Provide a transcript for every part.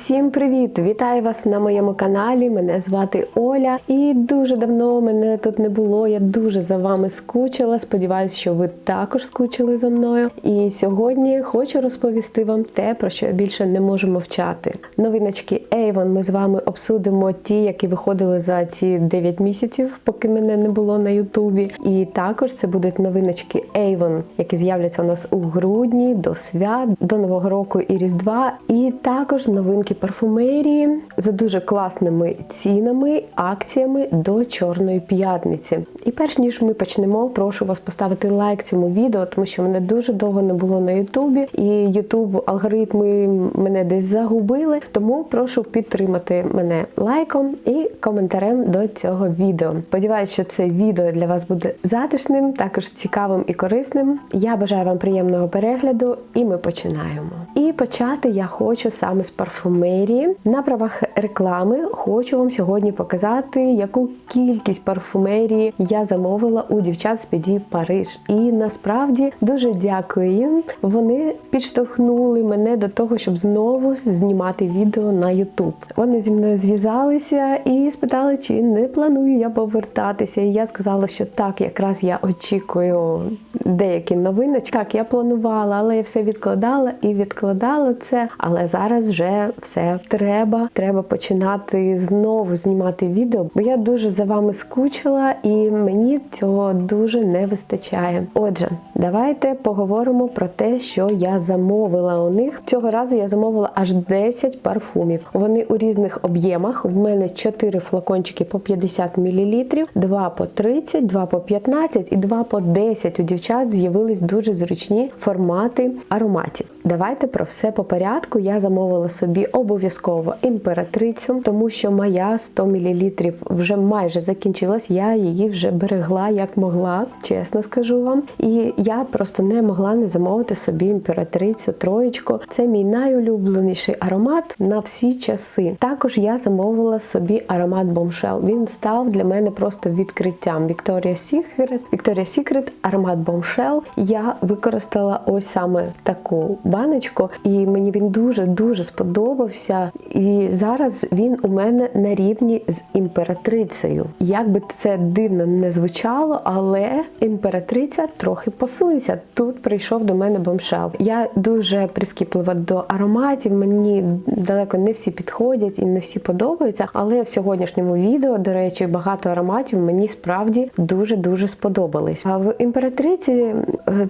Всім привіт! Вітаю вас на моєму каналі. Мене звати Оля, і дуже давно мене тут не було. Я дуже за вами скучила. Сподіваюсь, що ви також скучили за мною. І сьогодні хочу розповісти вам те, про що я більше не можу мовчати. Новиночки Avon ми з вами обсудимо ті, які виходили за ці 9 місяців, поки мене не було на Ютубі. І також це будуть новиночки Avon, які з'являться у нас у грудні до свят, до Нового року і Різдва. І також новинки парфумерії за дуже класними цінами, акціями до Чорної п'ятниці. І перш ніж ми почнемо, прошу вас поставити лайк цьому відео, тому що мене дуже довго не було на Ютубі, і Ютуб алгоритми мене десь загубили. Тому прошу підтримати мене лайком і коментарем до цього відео. Сподіваюсь, що це відео для вас буде затишним, також цікавим і корисним. Я бажаю вам приємного перегляду, і ми починаємо. І почати я хочу саме з парфумерії. На правах реклами хочу вам сьогодні показати, яку кількість парфумерії я замовила у дівчат з піді Париж. І насправді дуже дякую їм. Вони підштовхнули мене до того, щоб знову знімати відео на YouTube. Вони зі мною зв'язалися і спитали, чи не планую я повертатися. І я сказала, що так, якраз я очікую деякі новини. Так, я планувала, але я все відкладала і відкладала це. Але зараз вже все треба. Треба починати знову знімати відео, бо я дуже за вами скучила, і мені цього дуже не вистачає. Отже, давайте поговоримо про те, що я замовила у них. Цього разу я замовила аж 10 парфумів. Вони у різних об'ємах. В мене 4 флакончики по 50 мл, 2 по 30, 2 по 15 і 2 по 10. У дівчат з'явились дуже зручні формати ароматів. Давайте про все по порядку. Я замовила собі обов'язково імператрицю, тому що моя 100 мл вже майже закінчилась. Я її вже берегла як могла, чесно скажу вам. І я просто не могла не замовити собі імператрицю троєчку. Це мій найулюбленіший аромат на всі часи. Також я замовила собі аромат Bombshell. Він став для мене просто відкриттям. Victoria's Secret. Victoria's Secret аромат Bombshell. Я використала ось саме таку баночку, і мені він дуже дуже сподобався. І зараз він у мене на рівні з імператрицею. Як би це дивно не звучало, але імператриця трохи посунься. Тут прийшов до мене бомшел. Я дуже прискіплива до ароматів. Мені далеко не всі підходять і не всі подобаються. Але в сьогоднішньому відео, до речі, багато ароматів мені справді дуже дуже сподобались. А в імператриці е,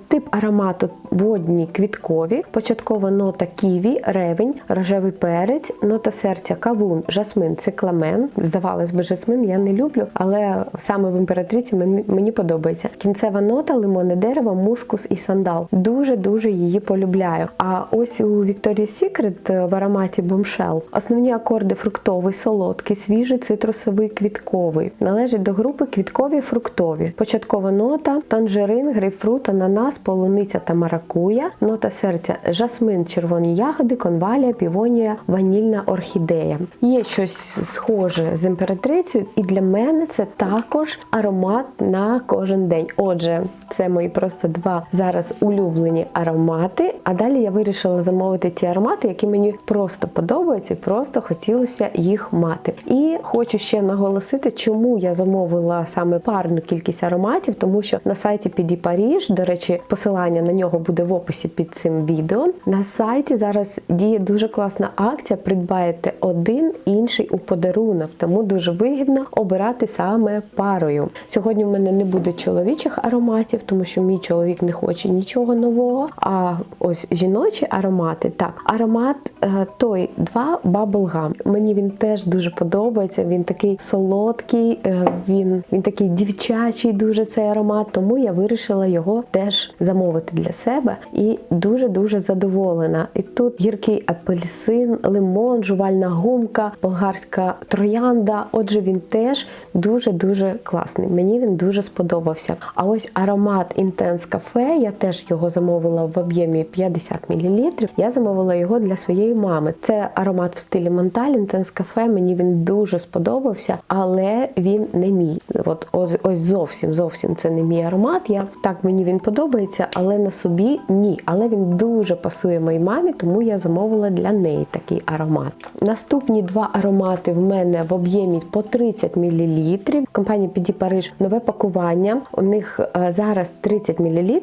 тип аромату водні квіткові, початкова нота ківі, ревень, рожевий перець, нота серця кавун, жасмин, цикламен. Здавалось би, жасмин я не люблю, але саме в імператриці мені, подобається. Кінцева нота, лимонне дерево, мускус і сандал. Дуже дуже її полюбляю. А ось у Victoria's Secret в ароматі Bombshell основні акорди фруктовий, солодкий, свіжий, цитрусовий, квітковий. Належить до групи квіткові фруктові. Початкова нота, танжерин, грейпфрут, ананас, полуниця та маракуя. Нота серця жасмин, червоні ягоди, конвалія, півонія, ванільна орхідея. Є щось схоже з імператрицею, і для мене це також аромат на кожен день. Отже, це мої просто два зараз улюблені аромати. А далі я вирішила замовити ті аромати, які мені просто подобаються, і просто хотілося їх мати. І хочу ще наголосити, чому я замовила саме парну кількість ароматів, тому що на сайті Піді Паріж, до речі, посилання на нього буде в описі під цим відео. На сайті зараз діє дуже класна акція. Придбаєте один інший у подарунок, тому дуже вигідно обирати саме парою. Сьогодні в мене не буде чоловічих ароматів, тому що мій чоловік не хоче нічого нового. А ось жіночі аромати. Так, аромат е, той 2 Bubblegum. Мені він теж дуже подобається. Він такий солодкий, е, він, він такий дівчачий, дуже цей аромат. Тому я вирішила його теж замовити для себе і дуже дуже задоволена. І тут гіркий апельсин, лимон, жувальна гумка, болгарська троянда. Отже, він теж дуже дуже класний. Мені він дуже сподобався. А ось аромат Intense Cafe, я теж його замовила в об'ємі 50 мл. Я замовила його для своєї мами. Це аромат в стилі Монталь Intense Cafe. Мені він дуже сподобався, але він не мій. От ось, ось зовсім зовсім це не мій аромат. Я так мені він подобається, але на собі ні. Але він дуже пасує моїй мамі, тому я замовила для неї такий аромат. Наступні два аромати в мене в об'ємі по 30 мл. Компанія PD Париж нове пакування. У них е, зараз 30 мл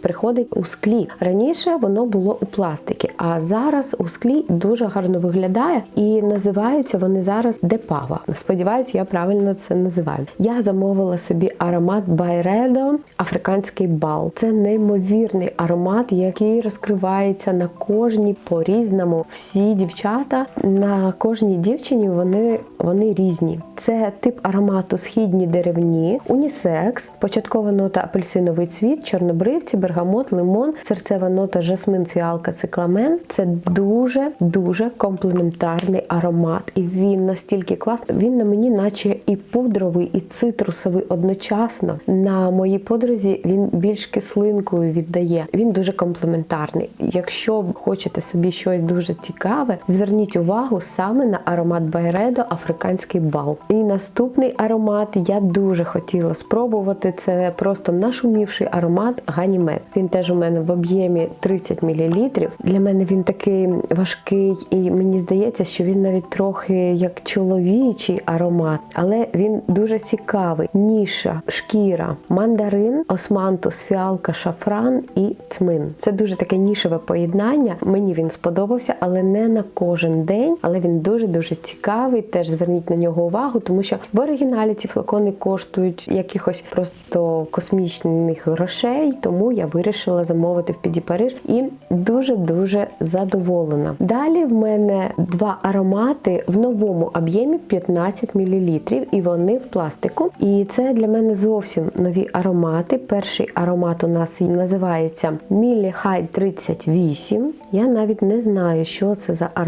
приходить у склі. Раніше воно було у пластикі, а зараз у склі дуже гарно виглядає і називаються вони зараз Депава. Сподіваюсь, я правильно це називаю. Я замовила собі аромат Байредо Африканський бал. Це неймовірний аромат, який розкривається на кожній по-різному. Всі дівчата на кожній дівчині вони, вони різні. Це тип аромату східні деревні, унісекс, початкова нота апельсиновий цвіт, чорнобривці, бергамот, лимон, серцева нота жасмин, фіалка, цикламен. Це дуже дуже комплементарний аромат, і він настільки класний. Він на мені, наче і пудровий, і цитрусовий одночасно. На моїй подрузі він більш кислинкою віддає. Він дуже комплементарний. Якщо хочете собі щось дуже цікаве, зверніть увагу саме на аромат Байредо Африканський бал. І наступний аромат я дуже хотіла спробувати. Це просто нашумівший аромат Ганімед. Він теж у мене в об'ємі 30 мл. Для мене він такий важкий, і мені здається, що він навіть трохи як чоловічий аромат, але він дуже цікавий. Ніша, шкіра, мандарин, османтус, фіалка, шафран і тмин. Це дуже таке нішеве поєднання. Мені він сподобався, але не на кожен день. Але він дуже дуже цікавий. Теж зверніть на нього увагу, тому що в оригіналі ці флакони коштують якихось просто космічних грошей. Тому я вирішила замовити в Піді Париж і дуже дуже задоволена. Далі в мене два аромати в новому об'ємі 15 мл, і вони в пластику. І це для мене зовсім нові аромати. Перший аромат у нас називається Мілі Хай 38. Я навіть не знаю, що це за аромат,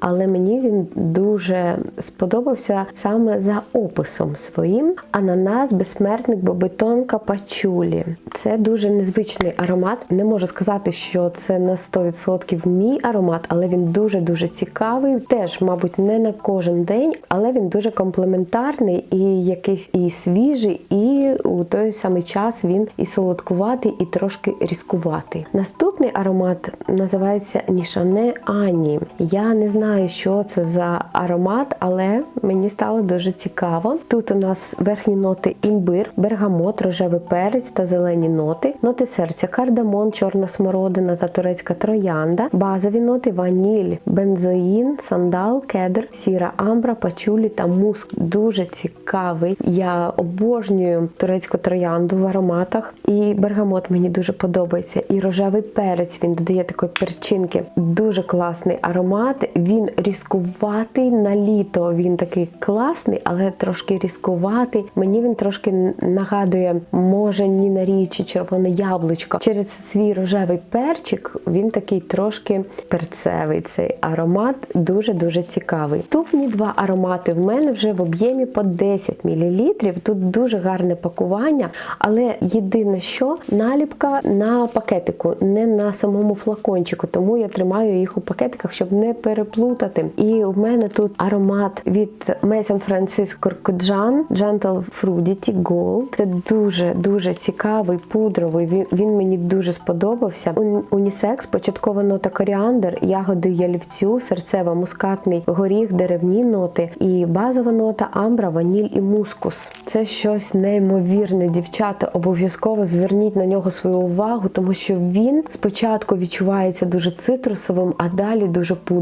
але мені він дуже сподобався саме за описом своїм. Ананас, безсмертник, бобитонка, пачулі. Це дуже незвичний аромат. Не можу сказати, що це на 100% мій аромат, але він дуже-дуже цікавий. Теж, мабуть, не на кожен день, але він дуже комплементарний і якийсь і свіжий, і у той самий час він і солодкуватий, і трошки різкуватий. Наступний аромат називається Нішане Ані. Я не знаю, що це за аромат, але мені стало дуже цікаво. Тут у нас верхні ноти імбир, бергамот, рожевий перець та зелені ноти, ноти серця, кардамон, чорна смородина та турецька троянда, базові ноти ваніль, бензоїн, сандал, кедр, сіра амбра, пачулі та муск. Дуже цікавий. Я обожнюю турецьку троянду в ароматах. І бергамот мені дуже подобається. І рожевий перець він додає такої перчинки. Дуже класний аромат. Він різкуватий на літо. Він такий класний, але трошки різкуватий. Мені він трошки нагадує, може, ні на річі червоне яблучко. Через свій рожевий перчик він такий трошки перцевий. Цей аромат дуже дуже цікавий. Наступні два аромати в мене вже в об'ємі по 10 мл. Тут дуже гарне пакування, але єдине, що наліпка на пакетику, не на самому флакончику, тому я тримаю їх у пакетиках, щоб не переплутати. І в мене тут аромат від Mason Francis Corcojan Gentle Fruity Gold. Це дуже дуже цікавий пудровий. Він, він мені дуже сподобався. Ун- Унісекс, початкова нота коріандр, ягоди ялівцю, серцева, мускатний горіх, деревні ноти і базова нота амбра, ваніль і мускус. Це щось неймовірне. Дівчата, обов'язково зверніть на нього свою увагу, тому що він спочатку відчувається дуже цитрусовим, а далі дуже пудровим.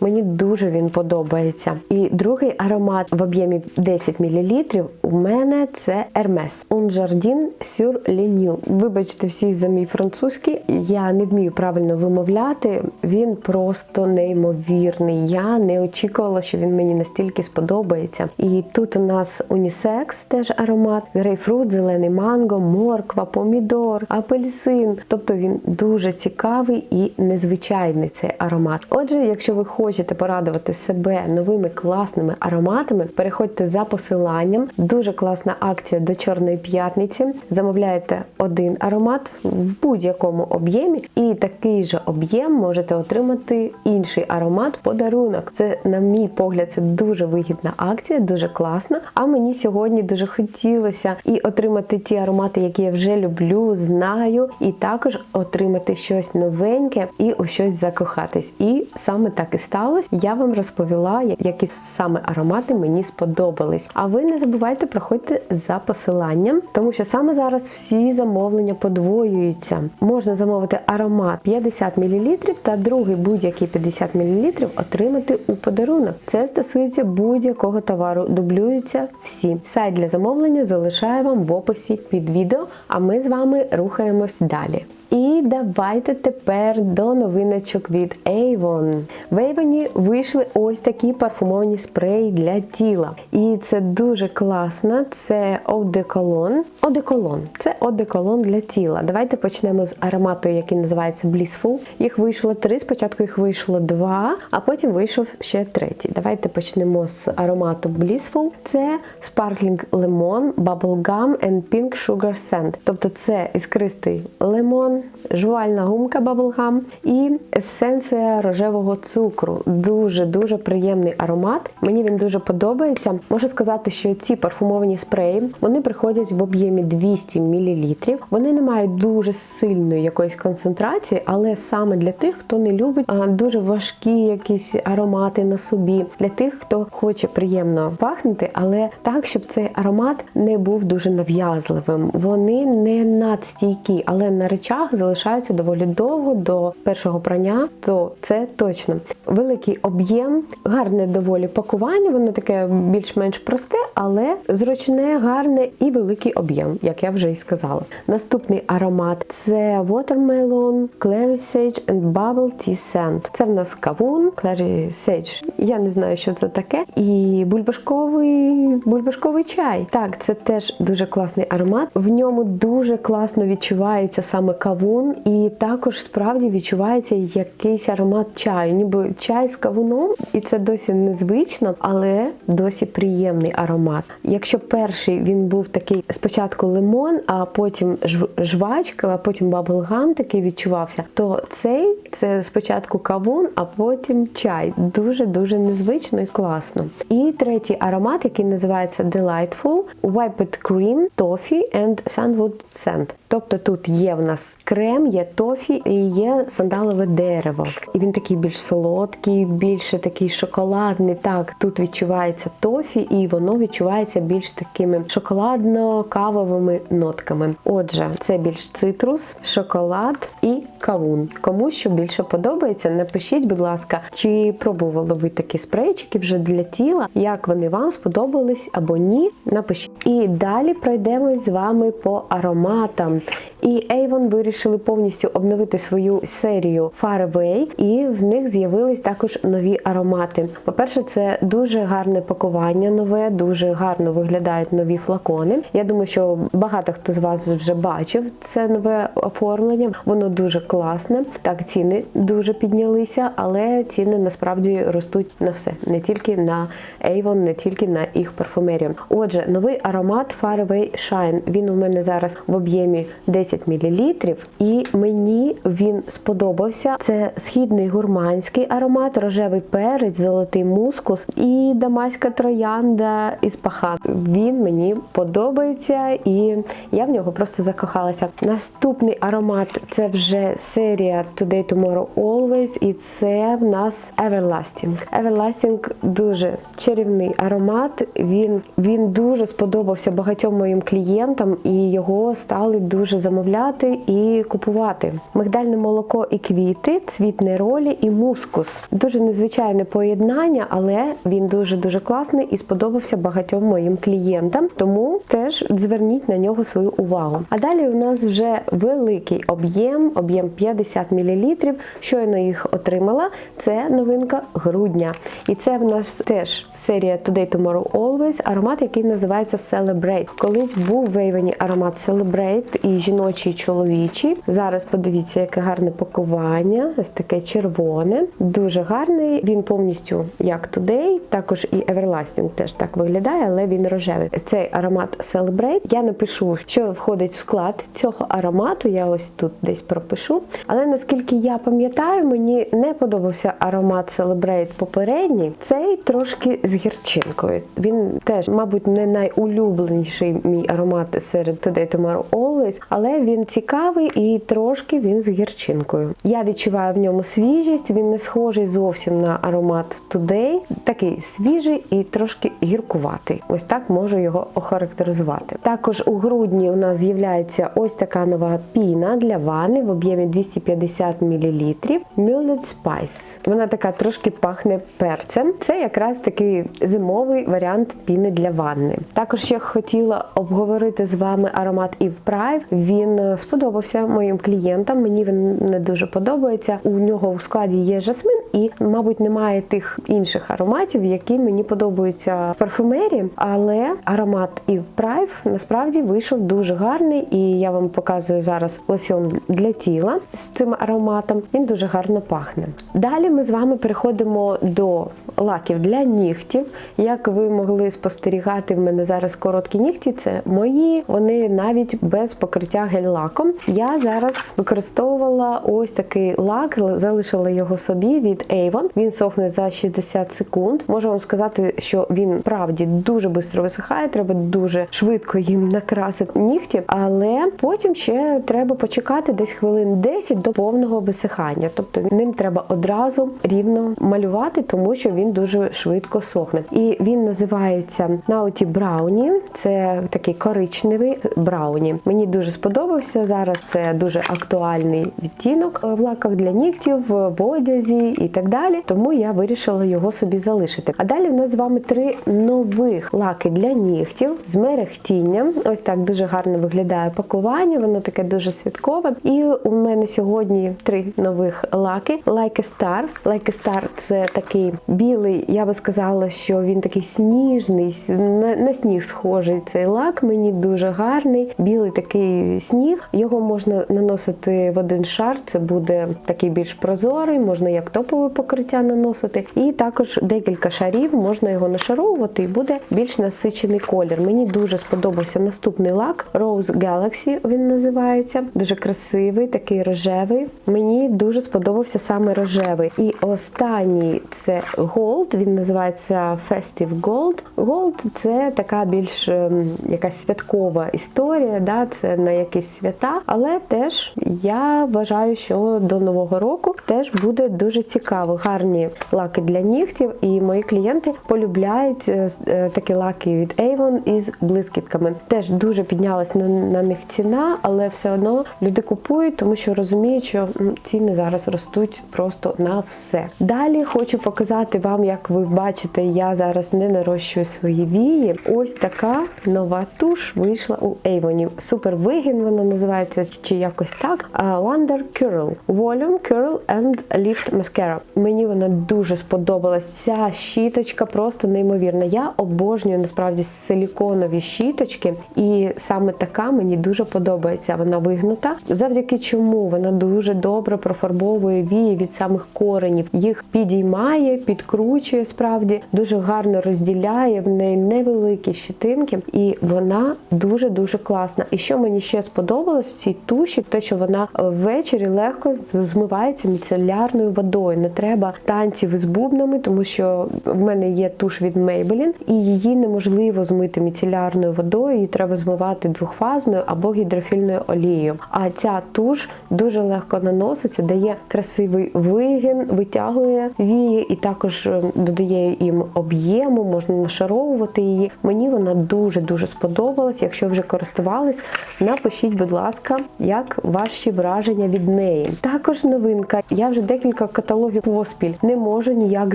Мені дуже він подобається. І другий аромат в об'ємі 10 мл у мене це Hermes Un Jardin sur Lignou. Вибачте всі за мій французький. Я не вмію правильно вимовляти. Він просто неймовірний. Я не очікувала, що він мені настільки сподобається. І тут у нас унісекс, теж аромат, грейпфрут, зелений манго, морква, помідор, апельсин. Тобто він дуже цікавий і незвичайний цей аромат. Отже, якщо ви хочете порадувати себе новими класними ароматами, переходьте за посиланням. Дуже класна акція до Чорної п'ятниці. Замовляєте один аромат в будь-якому об'ємі, і такий же об'єм можете отримати інший аромат в подарунок. Це, на мій погляд, це дуже вигідна акція, дуже класна. А мені сьогодні дуже хотілося і отримати ті аромати, які я вже люблю, знаю, і також отримати щось новеньке і у щось закохатись. І саме так і сталося. Я вам розповіла, які саме аромати мені сподобались. А ви не забувайте проходьте за посиланням, тому що саме зараз всі замовлення подвоюються. Можна замовити аромат 50 мл та другий будь-який 50 мл отримати у подарунок. Це стосується будь-якого товару. Дублюються всі. Сайт для замовлення залишаю вам в описі під відео. А ми з вами рухаємось далі. І давайте тепер до новиночок від Avon. В Avon вийшли ось такі парфумовані спреї для тіла. І це дуже класно. Це одеколон. Одеколон. Це одеколон для тіла. Давайте почнемо з аромату, який називається Blissful. Їх вийшло три. Спочатку їх вийшло два, а потім вийшов ще третій. Давайте почнемо з аромату Blissful. Це Sparkling Lemon, Bubblegum and Pink Sugar Scent. Тобто це іскристий лимон, жувальна гумка Bubblegum і есенція рожевого цукру. Дуже-дуже приємний аромат. Мені він дуже подобається. Можу сказати, що ці парфумовані спреї вони приходять в об'ємі 200 мл. Вони не мають дуже сильної якоїсь концентрації, але саме для тих, хто не любить дуже важкі якісь аромати на собі, для тих, хто хоче приємно пахнути, але так, щоб цей аромат не був дуже нав'язливим. Вони не надстійкі, але на речах залишаються доволі довго до першого прання, то це точно великий об'єм, гарне доволі пакування. Воно таке більш-менш просте, але зручне, гарне і великий об'єм, як я вже і сказала. Наступний аромат це Watermelon, Clary Sage and Bubble Tea Scent. Це в нас кавун, Clary Sage. Я не знаю, що це таке. І бульбашковий бульбашковий чай. Так, це теж дуже класний аромат. В ньому дуже класно відчувається саме кавун, і також справді відчувається якийсь аромат чаю, ніби чай з кавуном, і це досі незвично, але досі приємний аромат. Якщо перший він був такий спочатку лимон, а потім жв- жвачка, а потім баблгам такий відчувався, то цей це спочатку кавун, а потім чай. Дуже дуже незвично і класно. І третій аромат, який називається Delightful Wiped Cream, Toffee and Sandwood Scent. Тобто тут є в нас крем, є тофі і є сандалове дерево. І він такий більш солодкий, більше такий шоколадний. Так, тут відчувається тофі, і воно відчувається більш такими шоколадно-кавовими нотками. Отже, це більш цитрус, шоколад і кавун. Кому що більше подобається, напишіть, будь ласка, чи пробували ви такі спрейчики вже для тіла, як вони вам сподобались або ні. Напишіть. І далі пройдемось з вами по ароматам. І Avon вирішили повністю обновити свою серію Far Away, і в них з'явились також нові аромати. По-перше, це дуже гарне пакування, нове, дуже гарно виглядають нові флакони. Я думаю, що багато хто з вас вже бачив це нове оформлення. Воно дуже класне. Так, ціни дуже піднялися, але ціни насправді ростуть на все, не тільки на Avon, не тільки на їх парфумерію. Отже, новий аромат Far Shine. Він у мене зараз в об'ємі 10 мл, і мені він сподобався. Це східний гурманський аромат, рожевий перець, золотий мускус і дамаська троянда із пахан. Він мені подобається, і я в нього просто закохалася. Наступний аромат це вже серія Today Tomorrow Always, і це в нас Everlasting. Everlasting дуже чарівний аромат. Він, він дуже сподобався багатьом моїм клієнтам, і його стали дуже замовляти і купувати. Мигдальне молоко і квіти, цвіт неролі і мускус. Дуже незвичайне поєднання, але він дуже дуже класний і сподобався багатьом моїм клієнтам. Тому теж зверніть на нього свою увагу. А далі у нас вже великий об'єм, об'єм 50 мл. Щойно їх отримала. Це новинка грудня. І це в нас теж серія Today Tomorrow Always, аромат, який називається Celebrate. Колись був в аромат Celebrate і жіночий, і чоловічий. Зараз подивіться, яке гарне пакування. Ось таке червоне. Дуже гарний. Він повністю як Today, також і Everlasting теж так виглядає, але він рожевий. Цей аромат Celebrate. Я напишу, що входить в склад цього аромату. Я ось тут десь пропишу. Але наскільки я пам'ятаю, мені не подобався аромат Celebrate попередній. Цей трошки з гірчинкою. Він теж, мабуть, не найулюбленіший мій аромат серед Today Tomorrow Always, але він цікавий і трошки він з гірчинкою. Я відчуваю в ньому свіжість, він не схожий зовсім на аромат Today. Такий свіжий і трошки гіркуватий. Ось так можу його охарактеризувати. Також у грудні у нас з'являється ось така нова піна для ванни в об'ємі 250 мл. Mullet Spice. Вона така трошки пахне перцем. Це якраз такий зимовий варіант піни для ванни. Також я хотіла обговорити з вами аромат Eve Prime. Він е, сподобався моїм клієнтам. Мені він не дуже подобається. У нього у складі є жасмин, і, мабуть, немає тих інших ароматів, які мені подобаються в парфумерії. Але аромат Eve Prime насправді вийшов дуже гарний, і я вам показую зараз лосьон для тіла з цим ароматом. Він дуже гарно пахне. Далі ми з вами переходимо до лаків для нігтів. Як ви могли спостерігати, в мене зараз короткі нігті. Це мої, вони навіть без покриття гель-лаком. Я зараз використовувала ось такий лак, залишила його собі від Avon. Він сохне за 60 секунд. Можу вам сказати, що він правді дуже швидко висихає. Треба дуже швидко їм накрасити нігті, але потім ще треба почекати десь хвилин 10 до повного висихання. Тобто ним треба одразу рівно малювати, тому що він дуже швидко сохне. І він називається Naughty Brownie. Це такий коричневий брауні. Мені дуже сподобався. Зараз це дуже актуальний відтінок в лаках для нігтів, в одязі і так далі. Тому я вирішила його собі залишити. А далі в нас з вами три нових лаки для нігтів з мерехтінням. Ось так дуже гарно виглядає пакування. Воно таке дуже святкове. І у мене сьогодні три нових лаки. Like a Star. Like a Star – це такий білий. Я би сказала, що він такий сніжний, на, на сніг схожий цей лак. Мені дуже гарний. Білий такий сніг. Його можна наносити в один шар. Це буде такий більш прозорий, можна як топове покриття наносити. І також декілька шарів можна його нашаровувати і буде більш насичений колір. Мені дуже сподобався наступний лак Rose Galaxy. Він називається. Дуже красивий, такий рожевий. Мені дуже сподобався саме рожевий. І останній це Gold. Він називається Festive Gold. Gold це така більш ем, якась святкова історія. Да? Це на якісь свята, але теж я вважаю, що до нового року теж буде дуже цікаво. Гарні лаки для нігтів, і мої клієнти полюбляють е, е, такі лаки від Avon із блискітками. Теж дуже піднялась на, на них ціна, але все одно люди купують, тому що розуміють, що ціни зараз ростуть просто на все. Далі хочу показати вам, як ви бачите, я зараз не нарощую свої вії. Ось така нова туш вийшла у Avon. Супер вигін вона називається чи якось так. Wonder Curl. Volume Curl and Lift Mascara. Мені вона дуже сподобалась. Ця щіточка просто неймовірна. Я обожнюю насправді силіконові щіточки, і саме така мені дуже подобається. Вона вигнута. Завдяки чому вона дуже добре профарбовує вії від самих коренів. Їх підіймає, підкручує справді, дуже гарно розділяє в неї невеликі щитинки, і вона дуже дуже класна. І що мені ще сподобалось в цій туші, те, що вона ввечері легко змивається міцелярною водою. Не треба танців з бубнами, тому що в мене є туш від Maybelline, і її неможливо змити міцелярною водою, її треба змивати двохфазною або гідрофільною олією. А ця туш дуже легко наноситься, дає красивий вигін, витягує вії і також е, додає їм об'єму, можна нашаровувати її. Мені вона дуже дуже сподобалась. Якщо вже користувались, напишіть, будь ласка, як ваші враження від неї. Також новинка. Я вже декілька каталогів поспіль не можу ніяк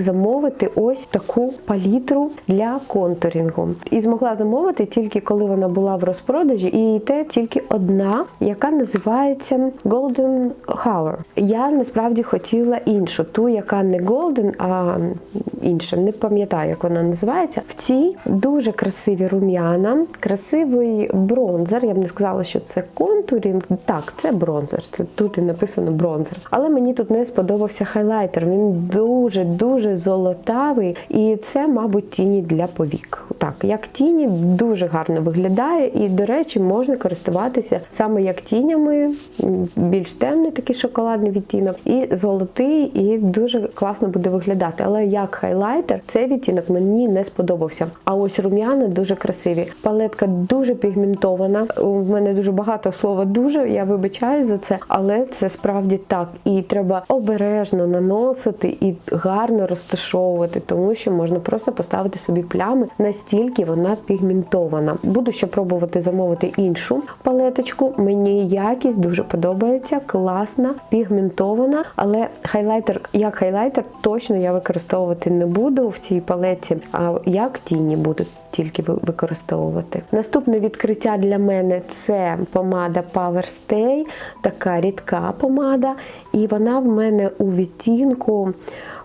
замовити ось таку палітру для контурінгу. І змогла замовити тільки коли вона була в розпродажі, і те тільки одна, яка називається Golden Hour. Я насправді хотіла іншу, ту, яка не Golden, а інша. Не пам'ятаю, як вона називається. В цій дуже красиві рум'яна, красивий бронзер. Я б не сказала, що це контурінг. Так, це бронзер. Це тут і написано бронзер. Але мені тут не сподобався хайлайтер. Він дуже дуже золотавий, і це, мабуть, тіні для повік. Так, як тіні дуже гарно виглядає, і, до речі, можна користуватися саме як тінями, більш темний такий шоколадний відтінок, і золотий, і дуже класно буде виглядати. Але як хайлайтер, цей відтінок мені не сподобався. А ось рум'яна дуже красиві. Палетка дуже пігментована. У мене дуже багато слова дуже. Я вибачаю за це, але це справді так. І треба обережно наносити і гарно розташовувати, тому що можна просто поставити собі плями, настільки вона пігментована. Буду ще пробувати замовити іншу палеточку. Мені якість дуже подобається, класна, пігментована, але хайлайтер, як хайлайтер, точно я використовувати не буду в цій палеті, а як тіні буду тільки використовувати. Наступне відкриття для мене це помада Power Stay, така рідка помада, і вона в мене у відтінку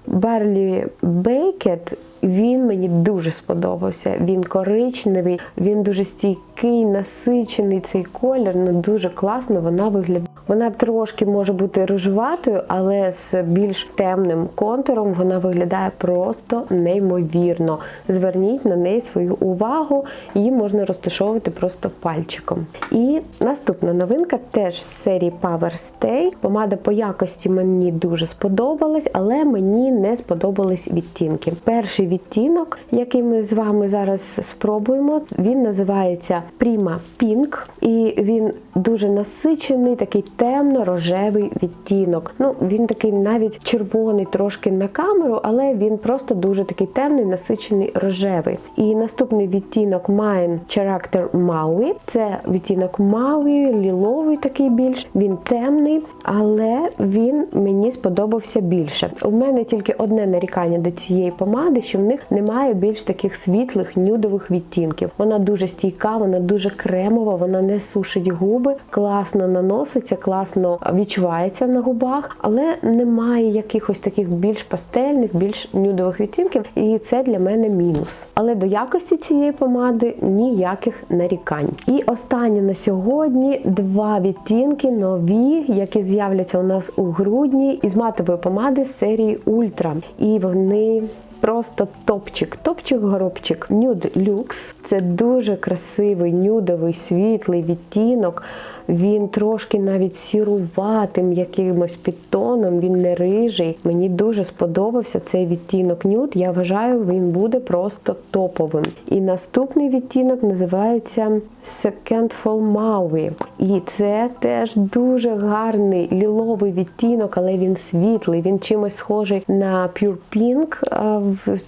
Barley Baked. Він мені дуже сподобався. Він коричневий, він дуже стійкий, насичений цей колір. Ну дуже класно вона виглядає. Вона трошки може бути рожеватою, але з більш темним контуром вона виглядає просто неймовірно. Зверніть на неї свою увагу, її можна розташовувати просто пальчиком. І наступна новинка теж з серії Power Stay. Помада по якості мені дуже сподобалась, але мені не сподобались відтінки. Перший відтінок, який ми з вами зараз спробуємо, він називається Prima Pink, і він дуже насичений, такий темно-рожевий відтінок. Ну, він такий навіть червоний трошки на камеру, але він просто дуже такий темний, насичений рожевий. І наступний відтінок Mine Character Maui. Це відтінок Maui, ліловий такий більш. Він темний, але він мені сподобався більше. У мене тільки одне нарікання до цієї помади, що них немає більш таких світлих нюдових відтінків. Вона дуже стійка, вона дуже кремова, вона не сушить губи, класно наноситься, класно відчувається на губах, але немає якихось таких більш пастельних, більш нюдових відтінків, і це для мене мінус. Але до якості цієї помади ніяких нарікань. І останнє на сьогодні два відтінки нові, які з'являться у нас у грудні із матової помади з серії Ультра. І вони Просто топчик, топчик-горобчик. Nude Люкс. Це дуже красивий нюдовий світлий відтінок. Він трошки навіть сіруватим якимось підтоном, він не рижий. Мені дуже сподобався цей відтінок нюд. Я вважаю, він буде просто топовим. І наступний відтінок називається Second Fall Maui. І це теж дуже гарний ліловий відтінок, але він світлий. Він чимось схожий на Pure Pink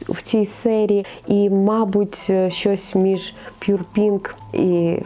в, цій серії. І, мабуть, щось між Pure Pink і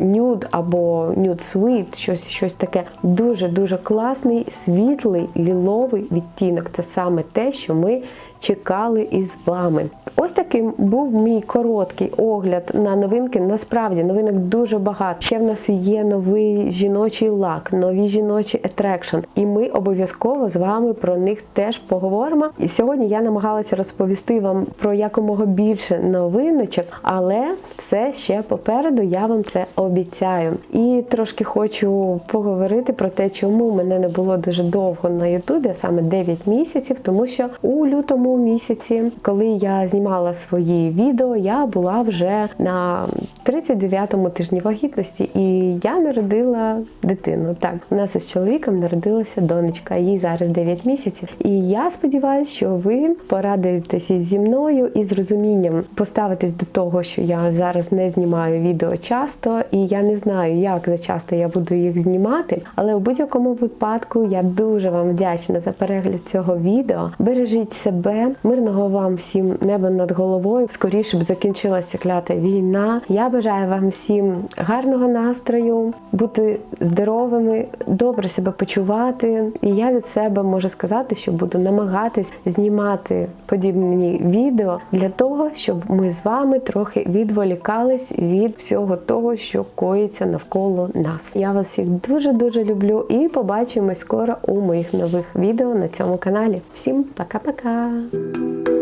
Nude або Nude Sweet, щось, щось таке дуже-дуже класний, світлий ліловий відтінок. Це саме те, що ми чекали із вами. Ось таким був мій короткий огляд на новинки. Насправді новинок дуже багато. Ще в нас є новий жіночий лак, нові жіночі атрекшн. І ми обов'язково з вами про них теж поговоримо. І сьогодні я намагалася розповісти вам про якомога більше новиночок, але все ще попереду я вам це обіцяю. І трошки хочу поговорити про те, чому мене не було дуже довго на Ютубі, а саме 9 місяців, тому що у лютому місяці, коли я знімала свої відео, я була вже на 39-му тижні вагітності, і я народила дитину. Так, у нас із чоловіком народилася донечка, їй зараз 9 місяців. І я сподіваюся, що ви порадуєтеся зі мною і з розумінням поставитесь до того, що я зараз не знімаю відео часто, і я не знаю, як за часто я буду їх знімати. Але у будь-якому випадку я дуже вам вдячна за перегляд цього відео. Бережіть себе, мирного вам всім неба над головою. Скоріше б закінчилася клята війна. Я бажаю вам всім гарного настрою, бути здоровими, добре себе почувати. І я від себе можу сказати, що буду намагатись знімати подібні відео для того, щоб ми з вами трохи відволікались від всього того, що коїться навколо нас. Я вас всіх дуже дуже люблю і побачимось скоро у моїх нових відео на цьому каналі. Всім пока-пока! you